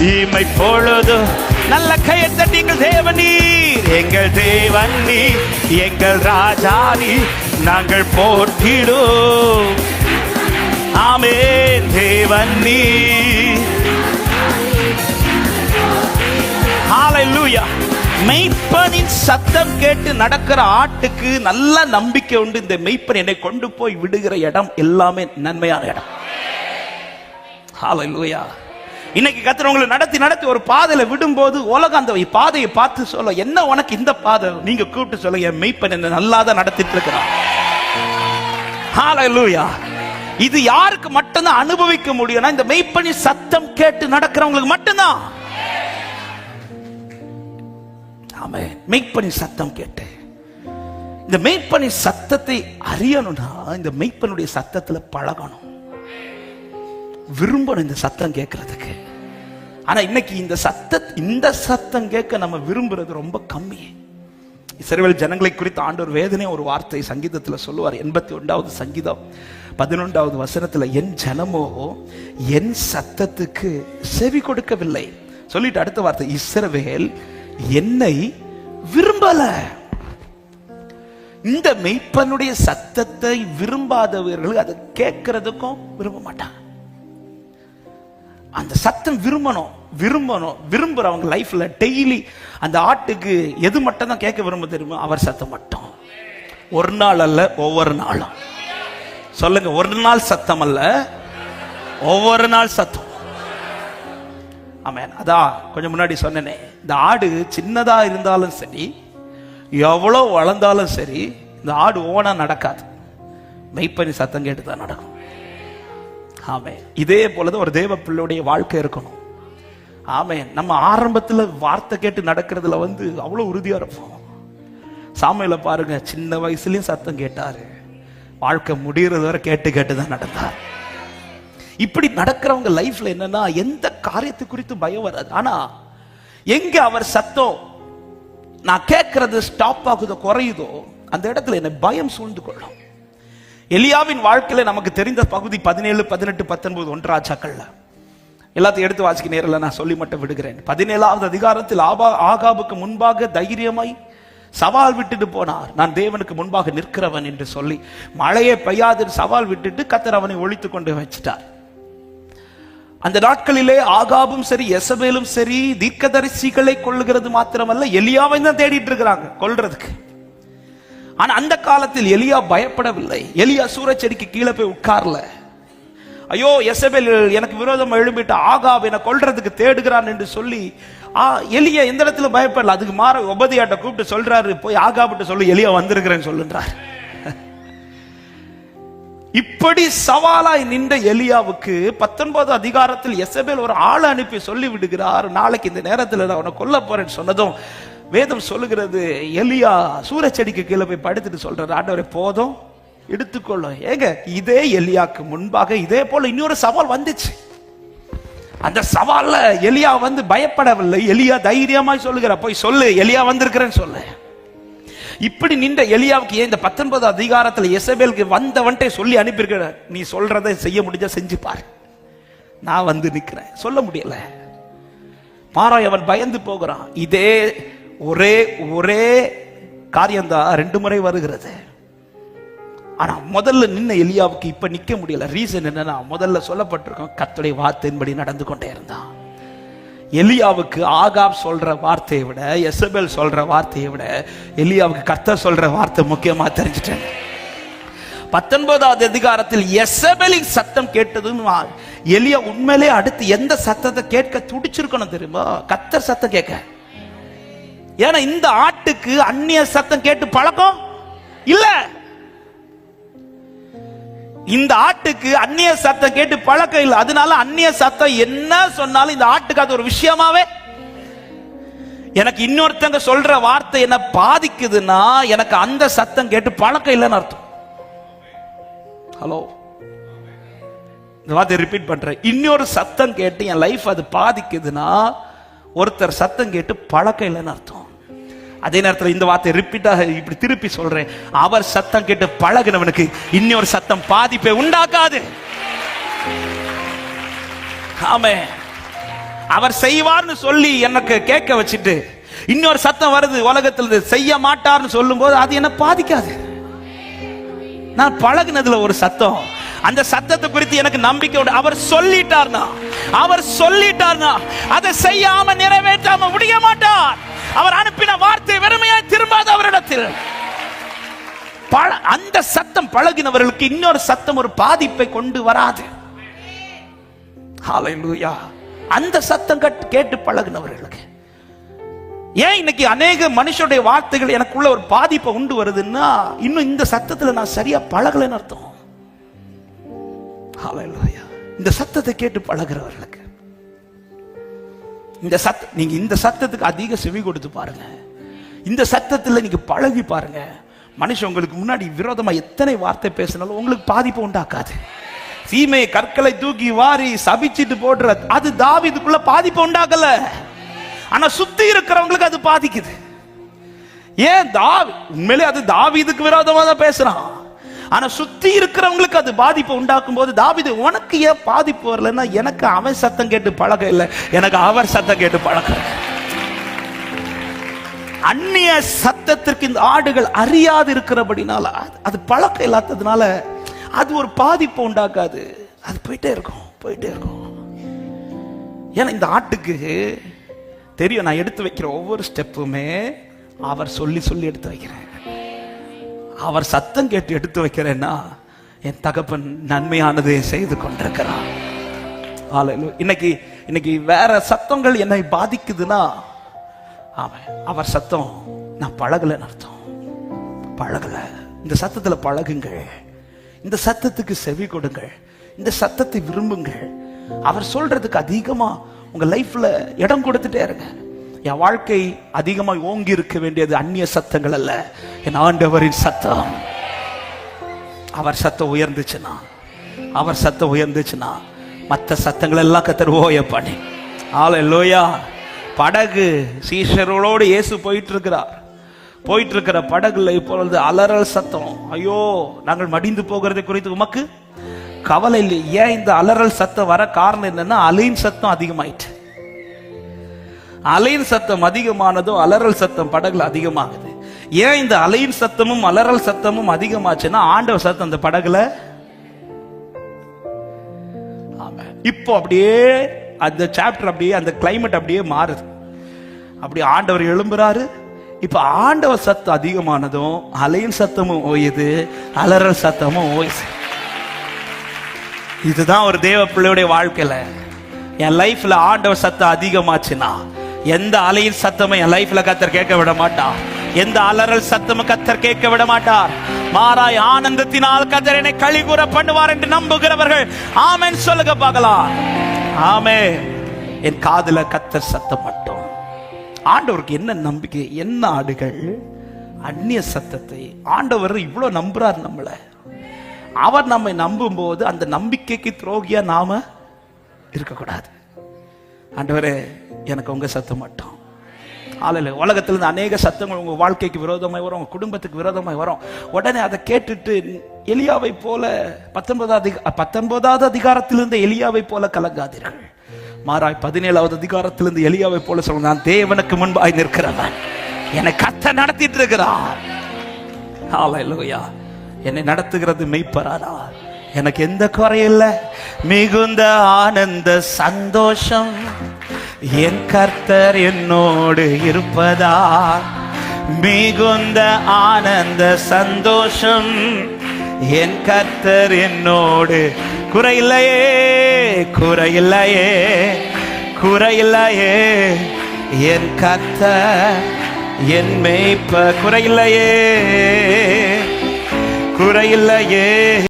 இமை பொழுது. நல்ல கையை தட்டிங்கள் தேவனீர் எங்கள் தேவன் எங்கள் ராஜா நீர் நாங்கள் போற்றிடும் ஆமென் தேவன் நீர். ஹalleluya மெய்ப்பனின் சத்தம் கேட்டு நடக்கிற ஆட்டுக்கு நல்ல நம்பிக்கை உண்டு. இந்த மெய்ப்பன் என்னை கொண்டு போய் விடுகிற இடம் எல்லாமே நன்மையான இடம். ஹalleluya இன்னைக்கு கத்தர் உங்களை நடத்தி நடத்தி ஒரு பாதையில விடும்போது உலகம் அந்த பாதையை பார்த்து சொல்ல என்ன உனக்கு இந்த பாதை? நீங்க கூப்பிட்டு சொல்ல என் மெய்ப்பன் என்ன நல்லா தான் நடத்திட்டு இருக்கிறான். ஹalleluya இது யாருக்கு மட்டும்தான் அனுபவிக்க முடியும்னா இந்த மெய்ப்பனி சத்தம் கேட்டு நடக்கிறவங்களுக்கு மட்டும்தான். ஆமே மெய்ப்பனி சத்தம் கேட்டு. இந்த மெய்ப்பனி சத்தத்தை அறியணும்னா இந்த மெய்ப்பனுடைய சத்தத்துல பழகணும். விரும்பணும் இந்த சத்தம் கேட்கறதுக்கு ஆனா இன்னைக்கு இந்த சத்த இந்த சத்தம் கேட்க நம்ம விரும்புறது ரொம்ப கம்மி. இஸ்ரவேல் ஜனங்களை குறித்து ஆண்டவர் வேதனை ஒரு வார்த்தை சங்கீதத்துல சொல்லுவார். எண்பத்தி ஒன்றாவது சங்கீதம் பதினொன்றாவது வசனத்துல என் ஜனமோ என் சத்தத்துக்கு செவி கொடுக்கவில்லை. சொல்லிட்டு அடுத்த வார்த்தை இஸ்ரவேல் என்னை விரும்பல. இந்த மெய்ப்பனுடைய சத்தத்தை விரும்பாதவர்கள் அதை கேட்கறதுக்கும் விரும்ப மாட்டாங்க. அந்த சத்தம் விரும்பணும் விரும்பணும் விரும்புறவங்க லைஃப்ல டெய்லி அந்த ஆட்டுக்கு எது மட்டும் தான் கேட்க விரும்ப தெரியுமா? அவர் சத்தம் மட்டும். ஒரு நாள் அல்ல ஒவ்வொரு நாளும். சொல்லுங்க ஒரு நாள் சத்தம் அல்ல ஒவ்வொரு நாள் சத்தம். ஆமென். அதான் கொஞ்சம் முன்னாடி சொன்னேனே. இந்த ஆடு சின்னதா இருந்தாலும் சரி எவ்வளோ வளர்ந்தாலும் சரி இந்த ஆடு ஓனா நடக்காது. மெய்ப்பனி சத்தம் கேட்டு தான் நடக்கும். ஆமே இதே போலதான் ஒரு தேவ பிள்ளையுடைய வாழ்க்கை இருக்கணும். ஆமே நம்ம ஆரம்பத்துல வார்த்தை கேட்டு நடக்கிறதுல வந்து அவ்வளவு உறுதியா இருப்போம். சாமியில பாருங்க சின்ன வயசுலயும் சத்தம் கேட்டாரு. வாழ்க்கை முடியறது வரை கேட்டு கேட்டு தான் நடந்தார். இப்படி நடக்கிறவங்க லைஃப்ல என்னன்னா எந்த காரியத்து குறித்து பயம் வராது. ஆனா எங்க அவர் சத்தம் நான் கேட்கறது ஸ்டாப் ஆகுதோ குறையுதோ அந்த இடத்துல என்ன பயம் சூழ்ந்து கொள்ளும். எலியாவின் வாழ்க்கையில நமக்கு தெரிந்த பகுதி பதினேழு பதினெட்டு பத்தொன்பது ஒன்றாச்சாக்கள்ல. எல்லாத்தையும் எடுத்து வாசிக்க நேரில் நான் சொல்லி மட்டும் விடுகிறேன். பதினேழாவது அதிகாரத்தில் ஆபா ஆகாபுக்கு முன்பாக தைரியமாய் சவால் விட்டுட்டு போனார். நான் தேவனுக்கு முன்பாக நிற்கிறவன் என்று சொல்லி மழையே பெய்யாது சவால் விட்டுட்டு கத்தர் அவனை ஒழித்து கொண்டு வச்சிட்டார். அந்த நாட்களிலே ஆகாபும் சரி எசபேலும் சரி தீர்க்கதரிசிகளை கொள்ளுகிறது மாத்திரமல்ல எலியாவை தான் தேடிட்டு இருக்கிறாங்க கொள்றதுக்கு ஆனா அந்த காலத்தில் எலியா பயப்படவில்லை. எலியா சூரச்செடிக்கு கீழே போய் உட்கார்ல. ஐயோ எசபெல் எனக்கு விரோதம் எழும்பிட்டு ஆகாப் என்னை கொல்றதுக்கு தேடுகிறான் என்று சொல்லி ஆ எலியா எந்த இடத்துல பயப்படல? அதுக்கு மாற உபதியாட்ட கூப்பிட்டு சொல்றாரு போய் ஆகாபிட்டு சொல்லி எலியா வந்திருக்கிறேன்னு சொல்லுன்றார். இப்படி சவாலாய் நின்ற எலியாவுக்கு பத்தொன்பது அதிகாரத்தில் எசபேல் ஒரு ஆளை அனுப்பி சொல்லி விடுகிறார். நாளைக்கு இந்த நேரத்தில் நான் அவனை கொல்ல போறேன்னு சொன்னதும் வேதம் சொல்லுகிறது எலியா சூரச்செடிக்கு கீழே போய் படுத்துட்டு சொல்றாரு ஆண்டவரே போதும் எடுத்துக்கொள்ளும். ஏங்க இதே எலியாக்கு முன்பாக இதே போல இன்னொரு சவால் வந்துச்சு. அந்த சவால்ல எலியா வந்து பயப்படவில்லை. எலியா தைரியமாய் சொல்லுகிற போய் சொல்லு எலியா வந்திருக்கிறேன்னு சொல்லு. இப்படி நின்ற எலியாவுக்கு ஏன் இந்த பத்தொன்பது அதிகாரத்தில் எசபேலுக்கு வந்தவன்ட்டே சொல்லி அனுப்பியிருக்கிற நீ சொல்றதை செய்ய முடிஞ்சா செஞ்சு பாரு. நான் வந்து நிற்கிறேன் சொல்ல முடியல. மாறாய் அவன் பயந்து போகிறான். இதே ஒரே ஒரே காரியம்தான் ரெண்டு முறை வருகிறது. ஆனா முதல்ல நின்ன எலியாவுக்கு இப்ப நிக்க முடியல. ரீசன் என்னன்னா முதல்ல சொல்லப்பட்டிருக்கோம் கத்துடைய வார்த்தையின்படி நடந்து கொண்டே இருந்தான். எலியாவுக்கு ஆகாப் சொல்ற வார்த்தையை விட எசபெல் சொல்ற வார்த்தையை விட எலியாவுக்கு கர்த்தர் சொல்ற வார்த்தை முக்கியமா தெரிஞ்சிட்டேன். பத்தொன்பதாவது அதிகாரத்தில் எசபெலின் சத்தம் கேட்டதும் எலியா உண்மையிலே அடுத்து எந்த சத்தத்தை கேட்க துடிச்சிருக்கணும் தெரியுமா? கத்தர் சத்தம் கேட்க. ஏன்னா இந்த ஆட்டுக்கு அந்நிய சத்தம் கேட்டு பழக்கம்? இல்ல. இந்த ஆட்டுக்கு அந்நிய சத்தம் கேட்டு பழக்கம் இல்லை. அதனால அந்நிய சத்தம் என்ன சொன்னாலும் இந்த ஆட்டுக்கு அது ஒரு விஷயமாவே. எனக்கு இன்னொருத்தங்க சொல்ற வார்த்தை என்ன பாதிக்குதுன்னா எனக்கு அந்த சத்தம் கேட்டு பழக்கம் இல்லைன்னு அர்த்தம். ஹலோ இந்த வார்த்தை ரிப்பீட் பண்றேன். இன்னொரு சத்தம் கேட்டு என் லைஃப் அது பாதிக்குதுன்னா ஒருத்தர் சத்தம் கேட்டு பழக்கம் இல்லைன்னு அர்த்தம். அதே நேரத்தில் இந்த வார்த்தை ரிப்பீட்டாக இப்படி திருப்பி சொல்றேன். அவர் சத்தம் கேட்டு பழகினவனுக்கு இன்னொரு சத்தம் பாதிப்பை உண்டாக்காது. ஆமே. அவர் செய்வார்னு சொல்லி எனக்கு கேட்க வச்சுட்டு இன்னொரு சத்தம் வருது உலகத்தில் செய்ய மாட்டார்னு சொல்லும் போது அது என்ன பாதிக்காது. நான் பழகுனதுல ஒரு சத்தம். அந்த சத்தத்தை குறித்து எனக்கு நம்பிக்கை உண்டு. அவர் சொல்லிட்டார்னா அவர் சொல்லிட்டார்னா அதை செய்யாம நிறைவேற்றாம முடிய மாட்டார். அவர் அனுப்ப இருக்கிறார் அந்த சத்தம் பழகினவர்களுக்கு இன்னொரு சத்தம் ஒரு பாதிப்பை கொண்டு வராது. அந்த சத்தம் கேட்டு பழகினவர்களுக்கு. ஏன் இன்னைக்கு அநேக மனுஷனுடைய வார்த்தைகள் எனக்குள்ள ஒரு பாதிப்பை உண்டு வருதுன்னா இன்னும் இந்த சத்தத்துல நான் சரியா பழகலைன்னு அர்த்தம். இந்த சத்தத்தை கேட்டு பழகிறவர்களுக்கு. இந்த சத் நீங்க இந்த சத்தத்துக்கு அதிக செவி கொடுத்து பாருங்க. இந்த சத்தத்தில் நீங்கள் பழகி பாருங்க. மனுஷன் உங்களுக்கு முன்னாடி விரோதமாக எத்தனை வார்த்தை பேசினாலும் உங்களுக்கு பாதிப்பு உண்டாக்காது. சீமையை கற்களை தூக்கி வாரி சபிச்சிட்டு போடுற அது தாவிதுக்குள்ள பாதிப்பு உண்டாக்கல. ஆனா சுத்தி இருக்கிறவங்களுக்கு அது பாதிக்குது. ஏன் தாவி உண்மையிலே அது தாவீதுக்கு விரோதமா தான் பேசுறான். ஆனா சுத்தி இருக்கிறவங்களுக்கு அது பாதிப்பு உண்டாக்கும் போது தாவீது உனக்கு ஏன் பாதிப்பு வரலன்னா எனக்கு அவன் சத்தம் கேட்டு பழக்கம் இல்லை எனக்கு அவர் சத்தம் கேட்டு பழக்கம் அந்நிய சத்தத்திற்கு இந்த ஆடுகள் அறியாது இருக்கிறபடினால அது- அது பழக்கம் இல்லாததுனால அது ஒரு பாதிப்பை உண்டாக்காது. அது போயிட்டே இருக்கும் போயிட்டே இருக்கும். ஏன்னா இந்த ஆட்டுக்கு தெரியும் நான் எடுத்து வைக்கிற ஒவ்வொரு ஸ்டெப்புமே அவர் சொல்லி சொல்லி எடுத்து வைக்கிறேன். அவர் சத்தம் கேட்டு எடுத்து வைக்கிறேன்னா என் தகப்பன் நன்மையானதை செய்து கொண்டிருக்கிறான் இன்னைக்கு இன்னைக்கு வேற சத்தங்கள் என்னை பாதிக்குதுன்னா அவன் அவர் சத்தம் நான் பழகலைன்னு அர்த்தம். பழகலை. இந்த சத்தத்தில் பழகுங்கள். இந்த சத்தத்துக்கு செவி கொடுங்கள். இந்த சத்தத்தை விரும்புங்கள். அவர் சொல்றதுக்கு அதிகமாக உங்கள் லைஃப்பில் இடம் கொடுத்துட்டே இருங்க. என் வாழ்க்கை அதிகமாக ஓங்கி இருக்க வேண்டியது அந்நிய சத்தங்கள் அல்ல. என் ஆண்டவரின் சத்தம். அவர் சத்தம் உயர்ந்துச்சுன்னா அவர் சத்தம் உயர்ந்துச்சுன்னா மற்ற சத்தங்கள் எல்லாம் கத்தர் ஓய பண்ணி. ஆல லோயா படகு சீஷர்களோடு இயேசு போயிட்டு இருக்கிறார் போயிட்டு இருக்கிற படகுல இப்பொழுது அலறல் சத்தம். ஐயோ நாங்கள் மடிந்து போகிறதை குறித்து உமக்கு கவலை இல்லை. ஏன் இந்த அலறல் சத்தம் வர காரணம் என்னன்னா அலையின் சத்தம் அதிகமாயிட்டு அலையின் சத்தம் அதிகமானதும் அலறல் சத்தம் படகுல அதிகமாகுது. ஏன் இந்த அலையின் சத்தமும் அலறல் சத்தமும் அதிகமாச்சுன்னா ஆண்டவர் சத்தம் அந்த படகுல? இப்போ அப்படியே அந்த சாப்டர் அப்படியே அந்த கிளைமேட் அப்படியே மாறுது. அப்படி ஆண்டவர் எழும்புறாரு. இப்ப ஆண்டவர் சத்தம் அதிகமானதும் அலையின் சத்தமும் ஓயுது அலறல் சத்தமும் ஓயுது. இதுதான் ஒரு தேவ பிள்ளையுடைய வாழ்க்கையில. என் லைஃப்ல ஆண்டவர் சத்தம் அதிகமாச்சுன்னா எந்த அலையின் சத்தமும் என் லைஃப்ல கத்தர் கேட்க விட மாட்டார். எந்த அலறல் சத்தமும் கத்தர் கேட்க விட மாட்டார். மாறாய் ஆனந்தத்தினால் கத்தர் என்னை களி பண்ணுவார் என்று நம்புகிறவர்கள். ஆமென். சொல்லுங்க பார்க்கலாம். ஆமே என் காதுல கத்தர் சத்தம் மட்டும் ஆண்டவருக்கு என்ன நம்பிக்கை என்ன ஆடுகள்? அந்நிய சத்தத்தை. ஆண்டவர் இவ்வளவு நம்புறார் நம்மளை. அவர் நம்மை நம்பும்போது அந்த நம்பிக்கைக்கு துரோகியா நாம இருக்கக்கூடாது. ஆண்டவரே எனக்கு உங்க சத்தம் மட்டும். ஆளல உலகத்திலிருந்து அநேக சத்தங்கள் உங்கள் வாழ்க்கைக்கு விரோதமாய் வரும் உங்கள் குடும்பத்துக்கு விரோதமாய் வரும். உடனே அதை கேட்டுட்டு எலியாவை போல பத்தொன்பதாவது பத்தொன்பதாவது அதிகாரத்திலிருந்து எலியாவை போல கலங்காதீர்கள். மாறாய் பதினேழாவது அதிகாரத்திலிருந்து எலியாவை போல சொல்ல நான் தேவனுக்கு முன்பாய் நிற்கிறவன். என்னை கத்த நடத்திட்டு இருக்கிறார் ஹalleluya என்னை நடத்துகிறது மெய்ப்பரானா எனக்கு எந்த குறையும் இல்லை. மிகுந்த ஆனந்த சந்தோஷம். என் கர்த்தர் என்னோடு இருப்பதா மிகுந்த ஆனந்த சந்தோஷம். என் கர்த்தர் என்னோடு குறையில்லையே குறையில்லையே குறையில்லையே. என் கர்த்தர் என் மேய்ப்ப குறையில்லையே குறையில்லையே.